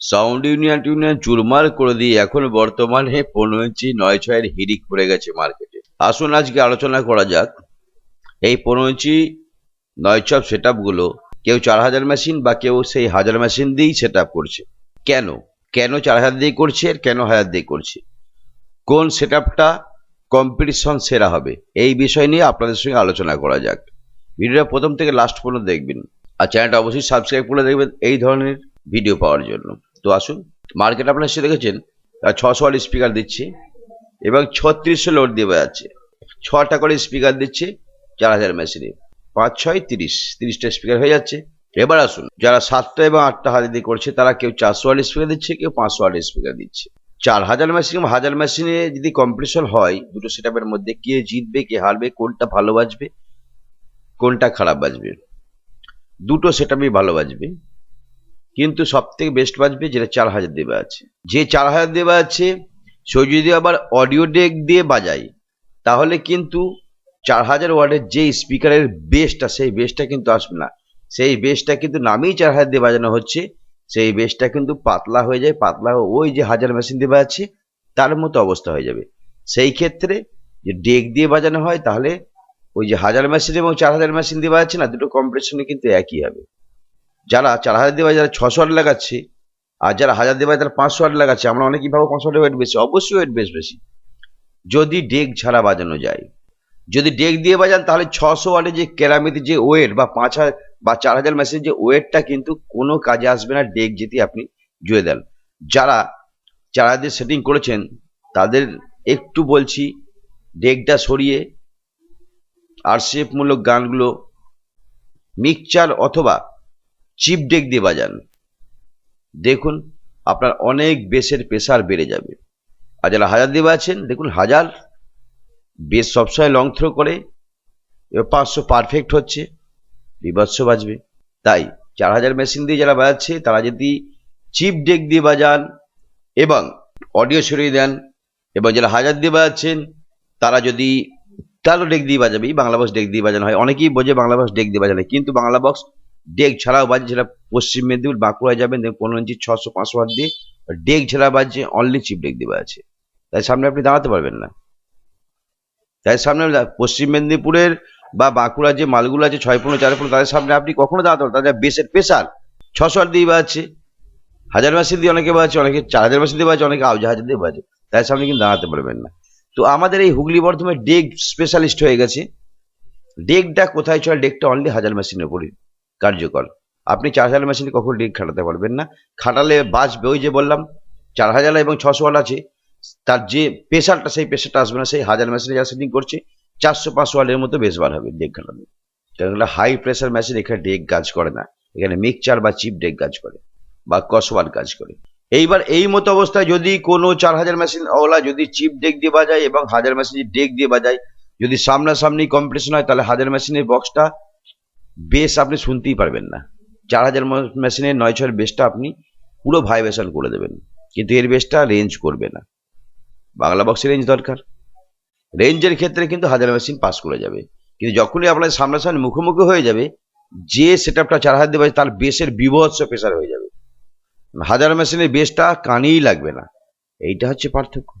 Sound union union চুরমার করে দিয়ে এখন বর্তমানে পনেরো ইঞ্চি, নয় ছয়ের হিরিক পড়ে গেছে মার্কেটে আসুন আজকে আলোচনা করা যাক। এই পনেরো ইঞ্চি, নয় ছয় সেটগুলো, কেউ চার হাজার মেশিন বা কেউ সেই হাজার মেশিন দিয়েই সেট করছে। কেন? কেন চার হাজার দিয়ে করছে আর কেন হাজার দিয়ে করছে? কোন সেট আপটা কম্পিটিশন সেরা হবে? এই বিষয় নিয়ে আপনাদের সঙ্গে আলোচনা করা যাক। ভিডিওটা প্রথম থেকে লাস্ট পর্যন্ত দেখবেন। আর চ্যানেলটা অবশ্যই সাবস্ক্রাইব করে দেখবেন এই ধরনের ভিডিও পাওয়ার জন্য। তো আসুন মার্কেট আপনার সে দেখেছেন ছশো ওয়াট স্পিকার দিচ্ছে এবং ছত্রিশশো লোড দিয়ে যাচ্ছে ছটা করে স্পিকার দিচ্ছে চার হাজার মেশিনে পাঁচ, ছয়, তিরিশ, তিরিশটা স্পিকার হয়ে যাচ্ছে। এবার আসুন, যারা সাতটা এবং আটটা হাতে দিয়ে করছে, তারা কেউ চারশো ওয়াট স্পিকার দিচ্ছে, কেউ পাঁচশো ওয়াট স্পিকার দিচ্ছে। চার হাজার মেশিন এবং হাজার মেশিনে যদি কম্পিটিশন হয়, দুটো সেটআপের মধ্যে কে জিতবে, কে হারবে, কোনটা ভালো বাজবে, কোনটা খারাপ বাজবে, দুটো সেটআপই ভালো বাজবে। কিন্তু সব থেকে বেস্ট বাজবে যেটা চার হাজার দেওয়া আছে। যে চার হাজার দেওয়া আছে, সে যদি আবার অডিও ডেক দিয়ে বাজায়, তাহলে কিন্তু চার হাজার ওয়ার্ডের যে স্পিকারের বেসটা সেই বেসটা কিন্তু আসবে না। সেই বেসটা কিন্তু নামেই চার হাজার দিয়ে বাজানো হচ্ছে। সেই বেসটা কিন্তু পাতলা হয়ে যায়, পাতলা ওই যে হাজার মেশিন দিয়ে বাজাচ্ছে তার মতো অবস্থা হয়ে যাবে। সেই ক্ষেত্রে যে ডেক দিয়ে বাজানো হয়, তাহলে ওই যে হাজার মেশিন এবং চার হাজার মেশিন দিয়ে বাজাচ্ছে না, দুটো কম্পিটিশনে কিন্তু একই হবে। যারা, চার হাজার বাজায় যারা ছশো ওয়াট লাগাচ্ছে, আর যারা হাজার বাজায় তারা পাঁচশো ওয়াট লাগাচ্ছে, আমরা অনেকেই ভাবো পাঁচশো ওয়াট বেশি, অবশ্যই ওয়েট বেশ বেশি। যদি ডেক ছাড়া বাজানো যায়, যদি ডেক দিয়ে বাজান, তাহলে ছশো ওয়াটের যে কেরামিতির যে ওয়েট বা পাঁচ হাজার বা চার হাজার মেশিনের যে ওয়েটটা কিন্তু কোনো কাজে আসবে না ডেক যেটি আপনি জুড়ে দেন। যারা চার হাজার সেটিং করেছেন, তাদের একটু বলছি, ডেকটা সরিয়ে আরসিএফ মূলক গানগুলো মিক্সচার অথবা চিপ ডেক দিয়ে বাজান দেখুন, আপনার অনেক বেসের প্রেসার বেড়ে যাবে আর যারা হাজার দিয়ে বাজাচ্ছেন, দেখুন হাজার বেস সবসময় লং থ্রো করে, এবার পাঁচশো পারফেক্ট হচ্ছে, বিভৎস বাজবে তাই চার হাজার মেশিন দিয়ে যারা বাজাচ্ছে, তারা যদি চিপ ডেক দিয়ে বাজান এবং অডিও সরিয়ে দেন, এবং যারা হাজার দিয়ে বাজাচ্ছেন, তারা যদি তারও ডেক দিয়ে বাজাবে বাংলা বক্স ডেক দিয়ে বাজানো হয়, অনেকেই বোঝে বাংলা বক্স ডেক দিয়ে বাজানো হয়। কিন্তু বাংলা বক্স ডেক ছাড়াও বাজছে, সেটা পশ্চিম মেদিনীপুর, বাঁকুড়া যাবেন পনেরো ইঞ্চি, ছশো, পাঁচশো হাত দিয়ে ডেক ছাড়া বাজছে অনলি চিপ ডেক দিয়ে আছে। তাই সামনে আপনি দাঁড়াতে পারবেন না। তাই সামনে পশ্চিম মেদিনীপুরের বা বাঁকুড়ার যে মালগুলো আছে, ছয় পনেরো চার পনেরো তাদের সামনে আপনি কখনো দাঁড়াতে পারবেন তাদের বেসের প্রেশার ছশো আট দিয়ে বাজছে। হাজার মাসির দিয়ে অনেকে বাজছে, অনেকে চার হাজার মাসির দিয়ে বাজছে, অনেকে আউজ হাজার দিয়ে বাজছে। তাই সামনে কিন্তু দাঁড়াতে পারবেন না। তো আমাদের এই হুগলি বর্ধমানে ডেক স্পেশালিস্ট হয়ে গেছে। ডেকটা কোথায় চলে? ডেকটা অনলি হাজার মেশিনের উপরই। কার্যকর। আপনি চার হাজার মেশিনে কখনো ডেক খাটাতে পারবেন না। খাটালে বাঁচবে, ওই যে বললাম চার হাজার এবং ছশো ওয়াট আছে। তার যে প্রেশারটা সেই প্রেশারটা আসবে না। সেই হাজার মেশিনে যা সেটিং করছে চারশো পাঁচশো ওয়াটের মতো বেশ বার হবে ডেক খাটানো কারণ হাই প্রেশার মেশিন এখানে ডেক কাজ করে না। এখানে মিক্সচার বা চিপ ডেক কাজ করে বা কসওয়ার কাজ করে। এইবার এই মতো অবস্থায় যদি কোনো চার হাজার মেশিন ওলা যদি চিপ ডেক দিয়ে বাজায় এবং হাজার মেশিন ডেক দিয়ে বাজায়, যদি সামনাসামনি কম্পিটিশন হয়, তাহলে হাজার মেশিনের বক্সটা বেস আপনি শুনতেই পারবেন না। চার হাজার মেশিনের নয় ছয়ের বেসটা আপনি পুরো ভাইব্রেশন করে দেবেন। কিন্তু এর বেসটা রেঞ্জ করবে না। বাংলা বক্সের রেঞ্জ দরকার। রেঞ্জের ক্ষেত্রে কিন্তু হাজার মেশিন পাস করে যাবে। কিন্তু যখনই আপনার সামনাসামনি মুখোমুখি হয়ে যাবে, যে সেট আপটা চার হাজার দেবে তার বেসের বিভৎস প্রেশার হয়ে যাবে। হাজার মেশিনের বেসটা কানেই লাগবে না। এইটা হচ্ছে পার্থক্য।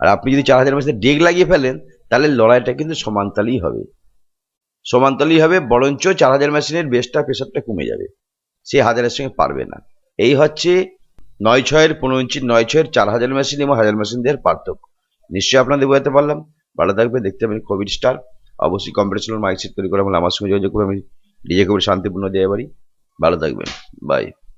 আর আপনি যদি চার হাজার মেশিনে ডেক লাগিয়ে ফেলেন, তাহলে লড়াইটা কিন্তু সমান্তালেই হবে। সমান্তালেই হবে, বরঞ্চ চার হাজার মেশিনের বেসটা প্রেশারটা কমে যাবে। সে হাজারের সঙ্গে পারবে না। এই হচ্ছে নয় ছয়ের পনেরো ইঞ্চি, নয় ছয়ের চার হাজার মেশিন এবং হাজার মেশিনদের পার্থক্য। নিশ্চয়ই আপনাদের বোঝাতে পারলাম। ভালো থাকবে দেখতে পাবেন কোভিড স্টার। অবশ্যই কম্পিটিশনাল মাইক সেট তৈরি করে আমার সঙ্গে যোগাযোগ করে আমি কবির শান্তিপূর্ণ দেওয়া পারি ভালো থাকবেন। বাই।